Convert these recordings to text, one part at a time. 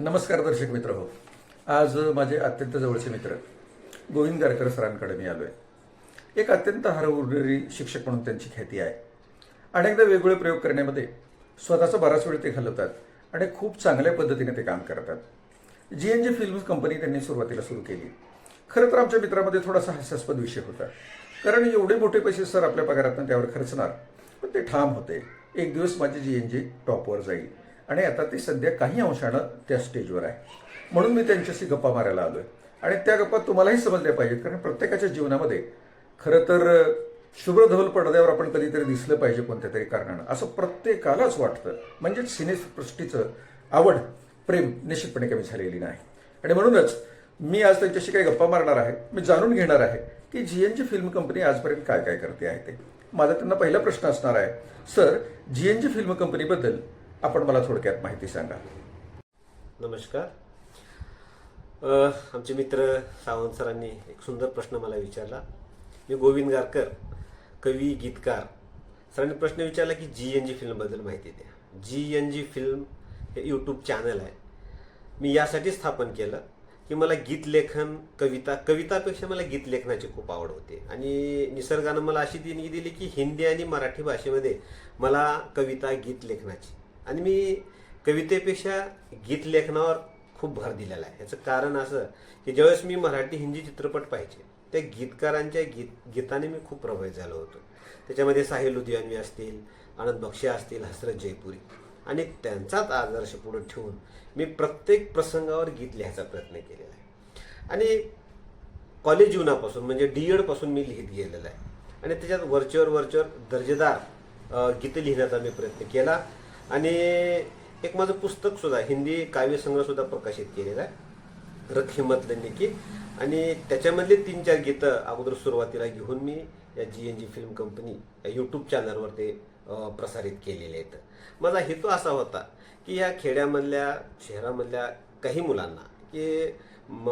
नमस्कार दर्शक मित्र हो. आज माझे अत्यंत जवळचे मित्र गोविंद गारकर सरांकडे मी आलो आहे एक अत्यंत हरवणारी शिक्षक म्हणून त्यांची ख्याती आहे. अनेकदा वेगवेगळे प्रयोग करण्यामध्ये स्वतःचा बराच वेळ ते घालवतात आणि खूप चांगल्या पद्धतीने ते काम करतात. G N G films company त्यांनी सुरुवातीला सुरू केली. खरं तर आमच्या मित्रामध्ये थोडासा हास्यास्पद विषय होता. कारण एवढे मोठे पैसे सर आपल्या पगारातून त्यावर खर्चणार पण ते ठाम होते. एक दिवस माझी जी एन जी टॉपवर जाईल. आणि आता ती सध्या काही अंशानं त्या स्टेजवर आहे. म्हणून मी त्यांच्याशी गप्पा मारायला आलो आहे आणि त्या गप्पा तुम्हालाही समजल्या पाहिजेत कारण प्रत्येकाच्या जीवनामध्ये खरं तर शुभ्रधवल पडद्यावर आपण कधीतरी दिसलं पाहिजे कोणत्या तरी कारणानं. असं प्रत्येकालाच वाटतं. म्हणजेच सिनेसृष्टीचं आवड प्रेम निश्चितपणे कमी झालेली नाही. आणि म्हणूनच मी आज त्यांच्याशी काही गप्पा मारणार आहे. मी जाणून घेणार आहे की G N G film company आजपर्यंत काय काय करते आहे ते. माझा त्यांना पहिला प्रश्न असणार आहे sir G N G film कंपनीबद्दल आपण मला थोडक्यात माहिती सांगा. नमस्कार. आमचे मित्र सावंत सरांनी एक सुंदर प्रश्न मला विचारला. मी गोविंद गारकर कवी गीतकार. सरांनी प्रश्न विचारला की जी एन जी फिल्मबद्दल माहिती द्या. जी एन जी फिल्म हे यूट्यूब चॅनल आहे. मी यासाठी स्थापन केलं की मला गीत लेखन कविता कवितापेक्षा मला गीत लेखनाची खूप आवड होते. आणि निसर्गानं मला अशी देणगी दिली की हिंदी आणि मराठी भाषेमध्ये मला कविता गीत लेखनाची आणि मी कवितेपेक्षा गीत लेखनावर खूप भर दिलेला आहे. याचं कारण असं की ज्यावेळेस मी मराठी हिंदी चित्रपट पाहिजे त्या गीतकारांच्या गीत गीताने मी खूप प्रभावित झालो होतो. त्याच्यामध्ये साहिल लुधियानवी असतील आनंद बक्षे असतील हसरत जयपुरी. आणि त्यांचाच आदर्श पुढे ठेवून मी प्रत्येक प्रसंगावर गीत लिहायचा प्रयत्न केलेला आहे. आणि कॉलेज जीवनापासून म्हणजे डी एडपासून मी लिहित गेलेला आहे. आणि त्याच्यात वरचेवर वरचेवर दर्जेदार गीतं लिहिण्याचा मी प्रयत्न केला. आणि एक माझं पुस्तक सुद्धा हिंदी काव्यसंग्रह सुद्धा प्रकाशित केलेला आहे. रथ हिम्मत की आणि त्याच्यामधले तीन चार गीतं अगोदर सुरुवातीला घेऊन मी या G N G film company या यूट्यूब चॅनलवर ते प्रसारित केलेले आहेत. माझा हेतू असा होता की या खेड्यामधल्या शहरामधल्या काही मुलांना की म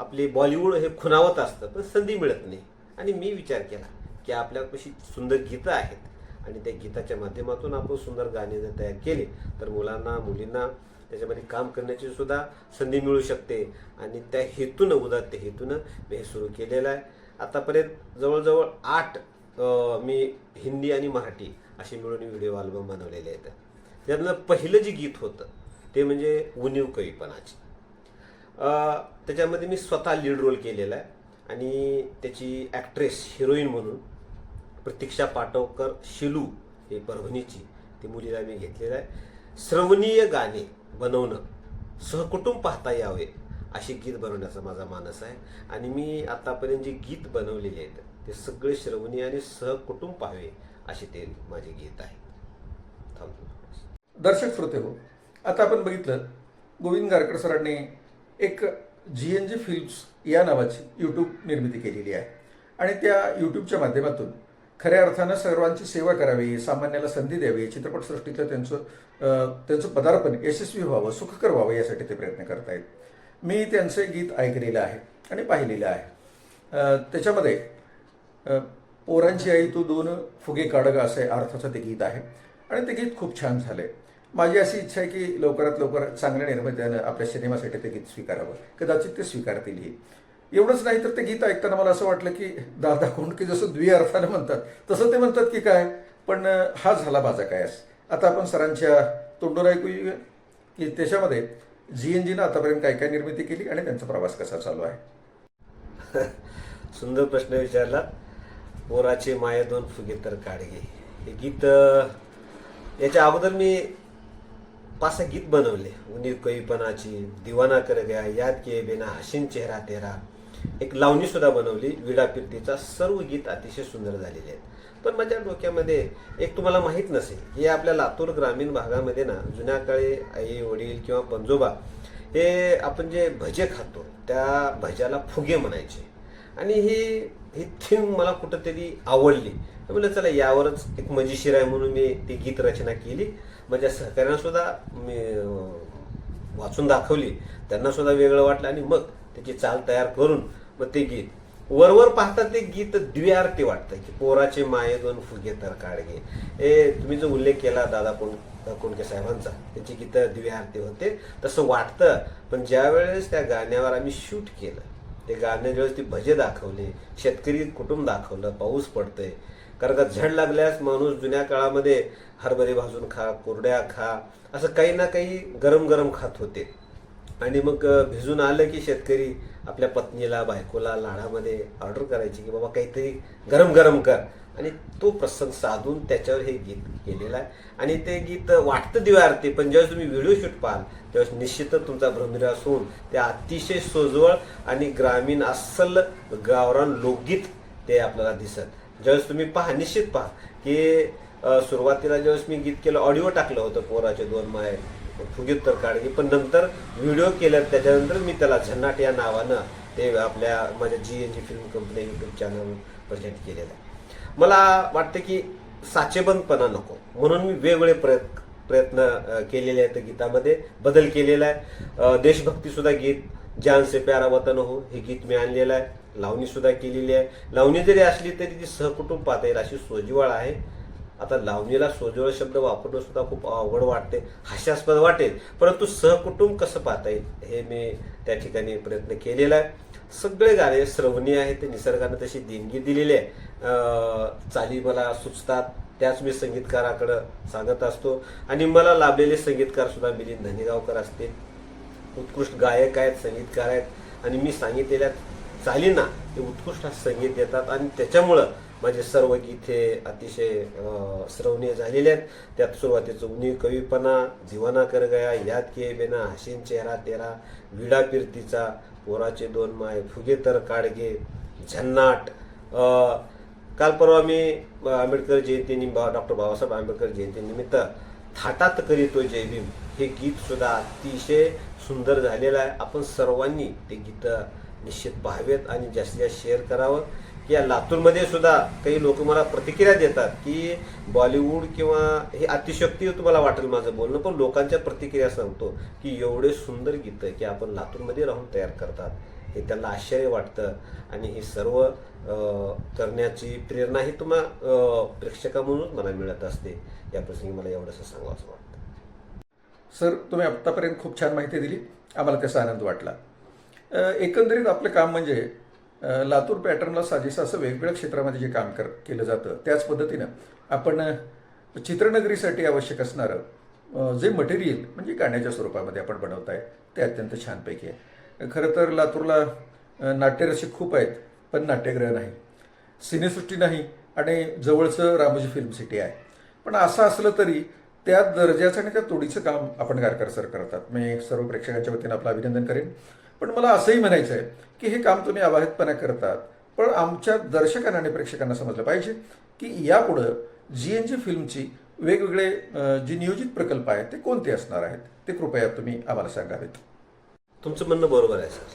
आपली बॉलिवूड हे खुणावत असतं पण संधी मिळत नाही. आणि मी विचार केला की आपल्यापाशी सुंदर गीतं आहेत. आणि त्या गीताच्या माध्यमातून आपण सुंदर गाणी जर तयार केली तर मुलांना मुलींना त्याच्यामध्ये काम करण्याची सुद्धा संधी मिळू शकते. आणि त्या हेतूनं उदात्त हेतूनं मी हे सुरू केलेलं आहे. आतापर्यंत जवळजवळ आठ मी हिंदी आणि मराठी असे मिळून व्हिडिओ अल्बम बनवलेले आहेत. त्यातलं पहिलं जे गीत होतं ते म्हणजे उणीव कवीपणाची. त्याच्यामध्ये मी स्वतः लीड रोल केलेला आहे. आणि त्याची ॲक्ट्रेस हिरोईन म्हणून प्रतीक्षा पाटवकर शिलू हे परभणीची ती मुलीला मी घेतलेलं आहे. श्रवणीय गाणे बनवणं सहकुटुंब पाहता यावे अशी गीत बनवण्याचा माझा मानस आहे. आणि मी आतापर्यंत जे गीत बनवलेले आहेत ते सगळे श्रवणीय आणि सहकुटुंब पाहावे असे ते माझे गीत आहे. थांबतो. दर्शक श्रोते हो आता आपण बघितलं गोविंद गारकर सरांनी एक जी एन जी फिल्म्स या नावाची यूट्यूब निर्मिती केलेली आहे. आणि त्या यूट्यूबच्या माध्यमातून खऱ्या अर्थानं सर्वांची सेवा करावी सामान्याला संधी द्यावी चित्रपटसृष्टीतलं त्यांचं त्यांचं पदार्पण यशस्वी व्हावं सुखकर व्हावं यासाठी ते प्रयत्न करतायत. मी त्यांचं गीत ऐकलेलं आहे आणि पाहिलेलं आहे. त्याच्यामध्ये पोरांची आई तू दोन फुगे काढग असे अर्थाचं ते गीत आहे. आणि ते गीत खूप छान झालं आहे माझी अशी इच्छा आहे की लवकरात लवकर चांगल्या निर्मात्यानं आपल्या सिनेमासाठी ते गीत स्वीकारावं. कदाचित ते स्वीकारतीलही एवढंच नाही तर ते गीत ऐकताना मला असं वाटलं की दादा कोंडके जसं द्विअर्थानं म्हणतात तसं ते म्हणतात की काय? पण हा झाला माझा काय आता आपण सरांच्या तोंडून ऐकूया की त्याच्यामध्ये जी एन जीनं आतापर्यंत काय काय निर्मिती केली आणि त्यांचा प्रवास कसा चालू आहे? सुंदर प्रश्न विचारला. पोराचे माया दोन फुगे तर काढगे हे गीत याच्या अगोदर मी पाच गीत बनवले. उनीर कैपणाची दिवाना कर गया याद किए बिना हसीन चेहरा तेरा. एक लावणी सुद्धा बनवली. विडापिर्तीचा सर्व गीत अतिशय सुंदर झालेले आहेत. पण माझ्या डोक्यामध्ये एक तुम्हाला माहीत नसेल की आपल्या लातूर ग्रामीण भागामध्ये ना जुन्या काळी आई वडील किंवा पंजोबा हे आपण जे भजे खातो त्या भज्याला फुगे म्हणायचे. आणि ही ही थीम मला कुठंतरी आवडली. म्हणलं चला यावरच एक मजेशीर आहे म्हणून मी ती गीत रचना केली. माझ्या सहकाऱ्यांना सुद्धा मी वाचून दाखवली. त्यांना सुद्धा वेगळं वाटलं आणि मग त्याची चाल तयार करून मग ते गीत. वरवर पाहता ते गीत द्विआरती वाटतं की पोराचे माये दोन फुगे तर काढगे हे तुम्ही जो उल्लेख केला दादा कोण कोणके साहेबांचा त्यांची गीतं द्व्यार्थी होते तसं वाटतं. पण ज्या वेळेस त्या गाण्यावर आम्ही शूट केलं ते गाणे ज्यावेळेस ती भजे दाखवले शेतकरी कुटुंब दाखवलं पाऊस पडतोय. कारण का झड लागल्यास माणूस जुन्या काळामध्ये हरभरे भाजून खा कोरड्या खा असं काही ना काही गरम गरम खात होते. आणि मग भिजून आलं की शेतकरी आपल्या पत्नीला बायकोला लाडामध्ये ऑर्डर करायची की बाबा काहीतरी गरम गरम कर. आणि तो प्रसंग साधून त्याच्यावर हे गीत केलेलं आहे. आणि ते गीत वाटतं दिवारते पण ज्यावेळेस तुम्ही व्हिडिओ शूट पाहाल त्यावेळेस निश्चितच तुमचा भ्रमनिरास होऊन ते अतिशय सोजवळ आणि ग्रामीण अस्सल गावरान लोकगीत ते आपल्याला दिसत. ज्यावेळेस तुम्ही पहा निश्चित पहा की सुरुवातीला ज्यावेळेस मी गीत केलं ऑडिओ टाकलं होतं पोराचे दोन माय फुगीत तर काढली पण नंतर व्हिडिओ केलं त्याच्यानंतर मी त्याला झन्नाट या नावानं ते आपल्या माझ्या G N G film company YouTube channel present केलेलं आहे. मला वाटतं की साचेबंदपणा नको. म्हणून मी वेगवेगळे प्रयत्न प्रयत्न केलेले आहेत गीतामध्ये. बदल केलेला आहे. देशभक्तीसुद्धा गीत जान से प्यारा वतन हो हे गीत मी आणलेलं आहे. लावणीसुद्धा केलेली आहे. लावणी जरी असली तरी ती सहकुटुंब पाहता येईल अशी सोजीवाळ आहे. आता लावणीला सोजवळ शब्द वापरणं सुद्धा खूप अवघड वाटते हास्यास्पद वाटेल. परंतु सहकुटुंब कसं पाहता येईल हे मी त्या ठिकाणी प्रयत्न केलेला आहे. सगळे गाणे श्रवणीय आहेत ते निसर्गानं तशी देणगी दिलेली आहे. चाली मला सुचतात त्याच मी संगीतकाराकडं सांगत असतो. आणि मला लाभलेले संगीतकार सुद्धा मिलिंद धनेगावकर असतील. उत्कृष्ट गायक आहेत संगीतकार आहेत. आणि मी सांगितलेल्या चालींना ते उत्कृष्ट संगीत देतात. आणि त्याच्यामुळं माझे सर्व गीते अतिशय श्रवणीय झालेले आहेत. त्यात सुरुवातीचं उनी कवीपणा दिवाना कर गया याद किए बिना हसीन चेहरा तेरा विडा पिरतीचा पोराचे दोन माय फुगे तर काडगे झन्नाट. काल परवा मी आंबेडकर जयंती डॉक्टर बाबासाहेब आंबेडकर जयंतीनिमित्त थाटात करीतो जय भीम. हे गीत सुद्धा अतिशय सुंदर झालेलं आहे. आपण सर्वांनी ते गीत निश्चित पाहावेत आणि जास्तीत जास्त शेअर करावं. या लातूरमध्ये सुद्धा काही लोक मला प्रतिक्रिया देतात की बॉलिवूड किंवा हे अतिशक्ती तुम्हाला वाटेल माझं बोलणं पण लोकांच्या प्रतिक्रिया सांगतो की एवढे सुंदर गीतं की आपण लातूरमध्ये राहून तयार करतात. हे त्यांना आश्चर्य वाटतं आणि हे सर्व करण्याची प्रेरणा ही तुम्हा प्रेक्षका प्रेक्षकामधूनच मला मिळत असते. या प्रसंगी मला एवढंसं सांगावं असं वाटतं. सर तुम्ही आत्तापर्यंत खूप छान माहिती दिली. आम्हाला त्याचा आनंद वाटला. एकंदरीत आपलं काम म्हणजे लातूर पॅटर्नला साजेसं असं वेगवेगळ्या क्षेत्रामध्ये जे काम कर केलं जातं त्याच पद्धतीनं आपण चित्रनगरीसाठी आवश्यक असणारं जे मटेरियल म्हणजे गाण्याच्या स्वरूपामध्ये आपण बनवत आहे ते अत्यंत छानपैकी आहे. खरं तर लातूरला नाट्यरसिक खूप आहेत पण नाट्यगृह नाही. सिनेसृष्टी नाही आणि जवळचं रामोजी फिल्म सिटी आहे. पण असं असलं तरी त्या दर्जाचं आणि त्या तोडीचं काम आपण गारकर सर करतात. मी सर्व प्रेक्षकांच्या वतीनं आपलं अभिनंदन करेन. पण मला असंही म्हणायचं आहे की हे काम तुम्ही अबाधितपणे करतात. पण आमच्या दर्शकांना आणि प्रेक्षकांना समजलं पाहिजे की यापुढं जी एन जी फिल्मची वेगवेगळे जे नियोजित प्रकल्प आहेत ते कोणते असणार आहेत? ते कृपया तुम्ही आम्हाला सांगावेत तुमचं म्हणणं बरोबर आहे सर.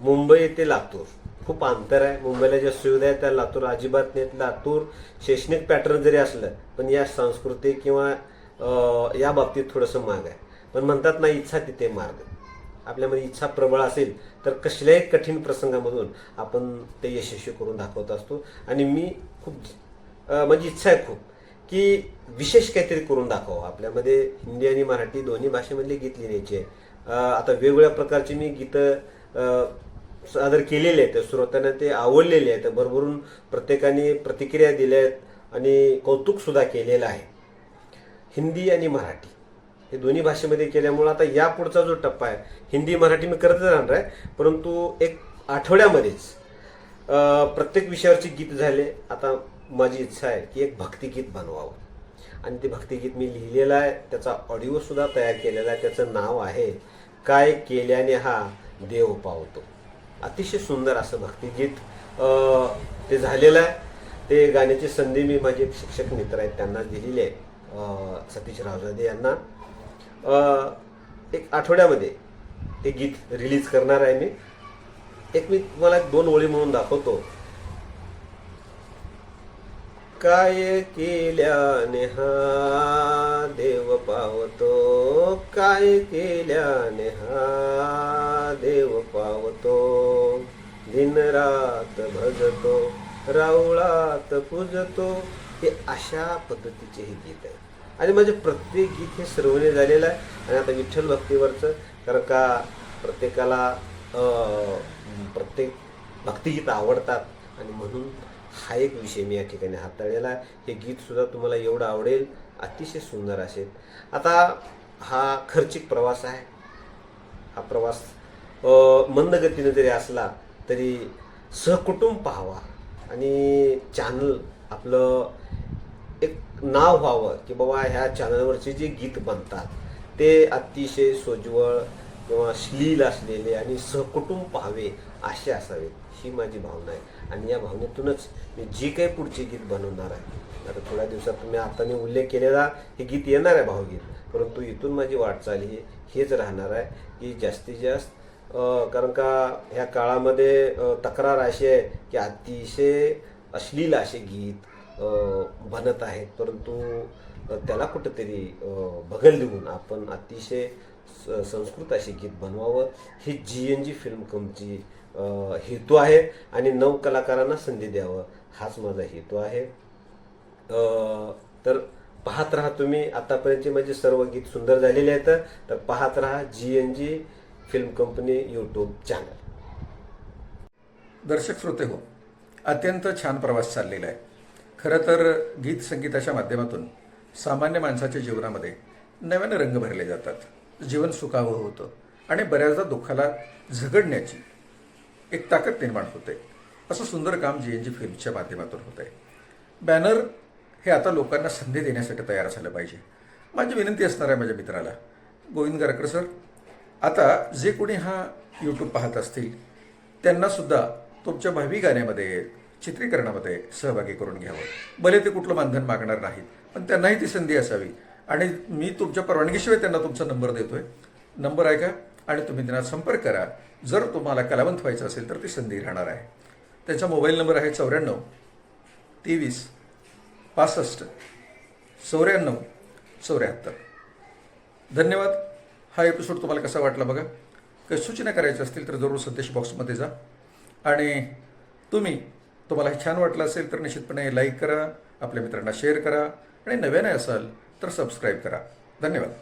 मुंबई ते लातूर. खूप अंतर आहे. मुंबईला ज्या सुविधा आहेत त्या लातूर अजिबात नाहीत. लातूर शैक्षणिक पॅटर्न जरी असलं पण या सांस्कृतिक किंवा या बाबतीत थोडंसं माग आहे. पण म्हणतात ना इच्छा तिथे मार्ग. आपल्यामध्ये इच्छा प्रबळ असेल तर कसल्याही कठीण प्रसंगामधून आपण ते यशस्वी करून दाखवत असतो. आणि मी खूप म्हणजे माझी इच्छा आहे खूप की विशेष काहीतरी करून दाखवावं. आपल्यामध्ये हिंदी आणि मराठी दोन्ही भाषेमधली गीत लिहिण्याची आहे. आता वेगवेगळ्या प्रकारची मी गीतं सादर केलेले आहेत. श्रोत्यांना ते आवडलेले आहेत. भरभरून प्रत्येकाने प्रतिक्रिया दिल्या आहेत आणि कौतुकसुद्धा केलेलं आहे. हिंदी आणि मराठी. हे दोन्ही भाषेमध्ये केल्यामुळं आता या पुढचा जो टप्पा आहे हिंदी मराठी मी करतच राहणार आहे परंतु एक आठवड्यामध्येच प्रत्येक विषयावरची गीत झाले. आता माझी इच्छा आहे की एक भक्तिगीत बनवावं. आणि ते भक्तिगीत मी लिहिलेलं आहे त्याचा ऑडिओसुद्धा तयार केलेला आहे त्याचं नाव आहे काय केल्याने हा देव पावतो. अतिशय सुंदर असं भक्तिगीत ते झालेलं आहे. ते गाण्याची संधी मी माझे एक शिक्षक मित्र आहेत त्यांना दिलेली आहे सतीश रावजादे यांना. एक आठवड्यामध्ये ते गीत रिलीज करणार आहे मी. एक मी तुम्हाला एक दोन ओळी म्हणून दाखवतो. काय केल्याने हा देव पावतो? काय केल्याने हा देव पावतो? दिनरात भजतो राऊळात पूजतो हे अशा पद्धतीचे हे गीत आहे. आणि माझे प्रत्येक गीत हे सर्वने झालेलं आहे. आणि आता विठ्ठल भक्तीवरचं कारण का प्रत्येकाला प्रत्येक भक्तिगीत आवडतात. आणि म्हणून हा एक विषय मी या ठिकाणी हाताळलेला आहे. हे गीतसुद्धा तुम्हाला एवढं आवडेल अतिशय सुंदर असेल. आता हा खर्चिक प्रवास आहे. हा प्रवास मंदगतीनं मंद जरी असला तरी सहकुटुंब पाहावा. आणि चॅनल आपलं नाव व्हावं की बाबा ह्या चॅनलवरचे जे गीत बनतात ते अतिशय सोज्वळ किंवा श्लील असलेले आणि सहकुटुंब पाहावे असे असावेत ही माझी भावना आहे. आणि या भावनेतूनच मी जी काही पुढचे गीत बनवणार आहे. आता थोड्या दिवसात तुम्ही आता मी उल्लेख केलेला हे गीत येणार आहे भावगीत परंतु इथून माझी वाटचाल ही हेच राहणार आहे की जास्तीत जास्त कारण का ह्या काळामध्ये तक्रार अशी आहे की अतिशय अश्लील असे गीत बनत आहेत परंतु त्याला कुठंतरी अ, बगल देऊन आपण अतिशय स- संस्कृत असे गीत बनवावं. ही जी एन जी फिल्म कमची हेतू आहे आणि नव कलाकारांना संधी द्यावं. हाच माझा हेतू आहे. तर पाहत राहा तुम्ही. आतापर्यंतचे माझे सर्व गीत सुंदर झालेले आहेत. तर पाहत राहा G N G film company YouTube channel दर्शक श्रोते हो अत्यंत छान प्रवास चाललेला आहे. खरं तर गीत संगीताच्या माध्यमातून सामान्य माणसाच्या जीवनामध्ये नव्याने रंग भरले जातात. जीवन सुखावं होतं आणि बऱ्याचदा दुःखाला झगडण्याची एक ताकद निर्माण होते. असं सुंदर काम जी एन जी फिल्मच्या माध्यमातून होत आहे बॅनर हे आता लोकांना संधी देण्यासाठी तयार झालं पाहिजे. माझी विनंती असणार आहे माझ्या मित्राला. गोविंद गारकर सर आता जे कोणी हा यूट्यूब पाहत असतील त्यांनासुद्धा तुमच्या भावी गाण्यामध्ये चित्रीकरणामध्ये सहभागी करून घ्यावं. भले ते कुठलं मानधन मागणार नाहीत पण त्यांनाही ती संधी असावी. आणि मी तुमच्या परवानगीशिवाय त्यांना तुमचा नंबर देतोय. नंबर आहे का आणि तुम्ही त्यांना संपर्क करा. जर तुम्हाला कलावंत व्हायचं असेल तर ती संधी राहणार आहे. त्यांचा मोबाईल नंबर आहे चौऱ्याण्णव तेवीस पासष्ट चौऱ्याण्णव चौऱ्याहत्तर. धन्यवाद. हा एपिसोड तुम्हाला कसा वाटला बघा? काही सूचना करायच्या असतील तर जरूर संदेश बॉक्समध्ये जा. आणि तुम्ही तुम्हाला हे छान वाटलं असेल तर निश्चितपणे लाईक करा आपल्या मित्रांना शेअर करा आणि नव्याने असाल तर सबस्क्राईब करा. धन्यवाद.